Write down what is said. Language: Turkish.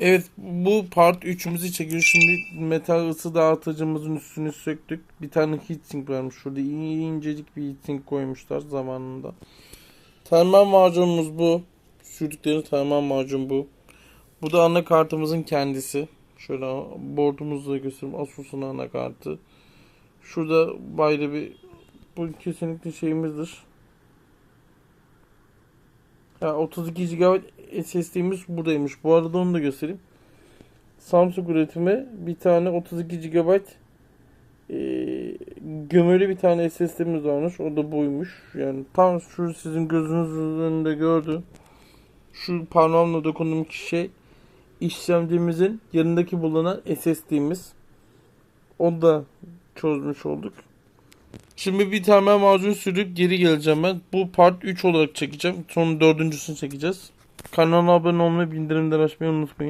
Evet bu part 3'ümüzü çekiyoruz. Şimdi metal ısı dağıtıcımızın üstünü söktük. Bir tane heatsink varmış. Şurada incecik bir heatsink koymuşlar zamanında. Termal macunumuz bu. Sürdükleri termal macun bu. Bu da anakartımızın kendisi. Şöyle boardumuzu da göstereyim. Asus'un anakartı. Şurada bayra bir bu kesinlikle şeyimizdir. Ya 32 GB SSD'miz buradaymış. Bu arada onu da göstereyim. Samsung üretimi bir tane 32 GB e, gömülü bir tane SSD'miz varmış. O da buymuş. Yani tam şu sizin gözünüzün önünde gördüğüm şu parmağımla dokunduğum şey işlemcimizin yanındaki bulunan SSD'miz. Onu da çözmüş olduk. Şimdi bir tane macun sürüp geri geleceğim ben. Bu part 3 olarak çekeceğim. Sonra dördüncüsünü çekeceğiz. Kanala abone olmayı, bildirimleri açmayı unutmayın.